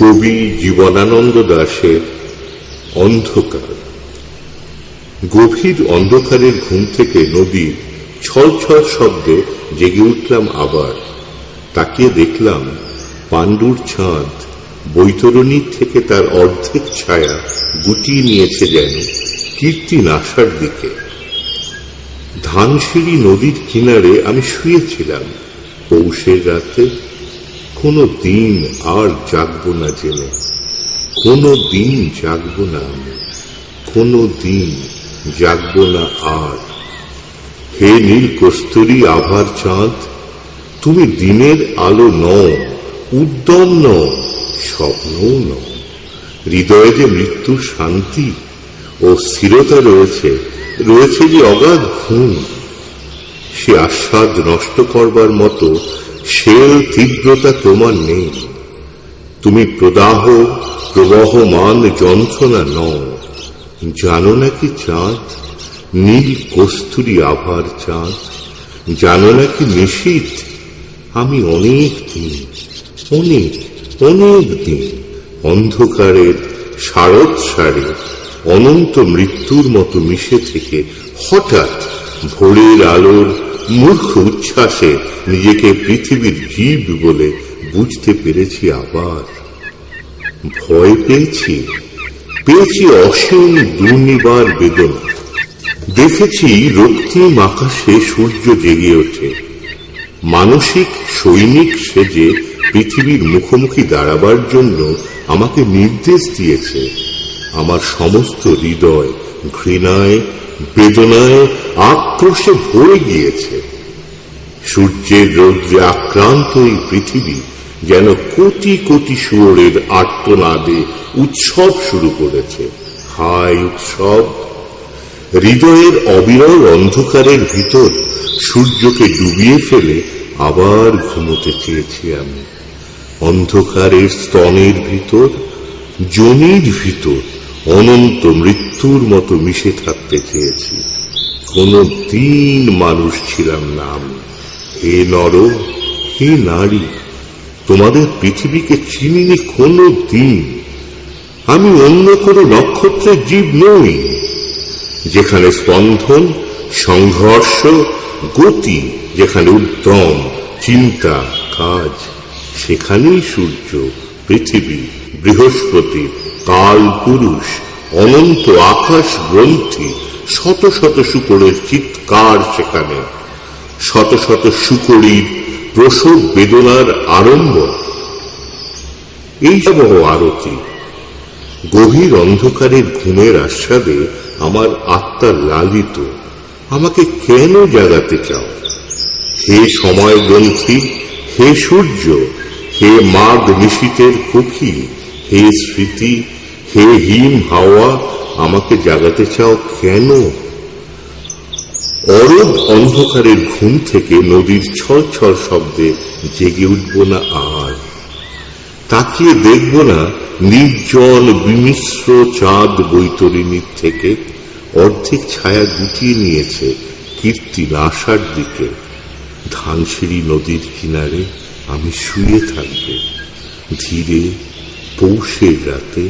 কবি জীবনানন্দ দাশের অন্ধকার। গভীর অন্ধকারের ঘুম থেকে নদীর ছল ছল শব্দে জেগে উঠলাম আবার। তাকিয়ে দেখলাম পাণ্ডুর চাঁদ বৈতরণীর থেকে তার অর্ধেক ছায়া গুটিয়ে নিয়েছে যেন কীর্তি নাসার দিকে। ধানসিঁড়ি নদীর কিনারে আমি শুয়েছিলাম। পৌষের রাতে কোনো দিন আর জাগবো না জেনে। কোনো দিন জাগবো না আমি। কোনো দিন জাগবো না আর। হে নীল কস্তুরী আভার চাঁদ, তুমি দিনের আলো নও, উদ্যম নও, স্বপ্নও নও। হৃদয়ে যে মৃত্যু শান্তি ও স্থিরতা রয়েছে রয়েছে যে অগাধ ঘুম, সে আস্বাদ নষ্ট করবার মতো শেল তীব্রতা তোমার নেই। তুমি প্রদাহ, প্রবহমান যন্ত্রণা নও। জানো নাকি চাঁদ? নীল কস্তুরী আভার চাঁদ। জানো নাকি নিশীত আমি অনেক দিন, অনেক অনেক দিন অন্ধকারের শারদ সারে অনন্ত মৃত্যুর মতো মিশে থেকে হঠাৎ ভোরের আলোর মূর্খ উচ্ছ্বাসে নিজেকে পৃথিবীর জীব বলে বুঝতে পেরেছি আবার। ভয় পেয়েছি। পেয়েছি অসীম দুর্নিবার বেদনা। দেখেছি রক্তিম আকাশে সূর্য জেগে ওঠে। মানসিক, সৈনিক সেজে পৃথিবীর মুখোমুখি দাঁড়াবার জন্য আমাকে নির্দেশ দিয়েছে। আমার সমস্ত হৃদয় ঘৃণায়, বেদনায় আক্রোশে ভরে গিয়েছে। সূর্যের রৌদ্রে আক্রান্ত এই পৃথিবী যেন কোটি কোটি শুয়োরের আর্তনাদে উৎসব শুরু করেছে। হায় উৎসব! হৃদয়ের অবিরল অন্ধকারের ভিতর সূর্যকে ডুবিয়ে ফেলে আবার ঘুমোতে চেয়েছি আমি। অন্ধকারের স্তনের ভিতর, জমির ভিতর অনন্ত মৃত্যুর মতো মিশে থাকতে চেয়েছি কোনো দিন মানুষ ছিলাম না আমি হে নর, হে নারী, তোমাদের পৃথিবীকে চিনিনি কোনো দিন। আমি অন্য কোনো নক্ষত্রের জীব নই, যেখানে স্পন্দন সংঘর্ষ, গতি, যেখানে উদ্যম, চিন্তা, কাজ, সেখানেই সূর্য, পৃথিবী, বৃহস্পতি কাল পুরুষ, অনন্ত আকাশ গ্রন্থি শত শত শুকরের চিৎকার সেখানে। শত শত শুকরির প্রসব বেদনার আরম্ভ। এই সব আরতি গভীর অন্ধকারের ঘুমের আস্বাদে আমার আত্মা লালিত। আমাকে কেন জাগাতে চাও? হে সময় গ্রন্থি, হে সূর্য, হে মাঘ নিশীতের কুকি হে স্মৃতি, হে হিম হাওয়া, আমাকে জাগাতে চাও কেন? অরব অন্ধকারের ঘুম থেকে নদীর ছল ছল শব্দে জেগে উঠব না আর। তাকিয়ে দেখব না নির্জল বিমিশ্র চাঁদ বৈতরিণীর থেকে অর্ধেক ছায়া গুটিয়ে নিয়েছে কীর্তি নাসার দিকে। ধানসিঁড়ি নদীর কিনারে আমি শুয়ে থাকব। ধীরে পৌষের রাতে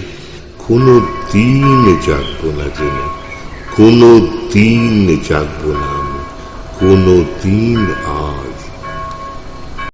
কোনো দিন জাগব না জেনে, কোনো দিন জাগব না আমি, কোনো দিন আর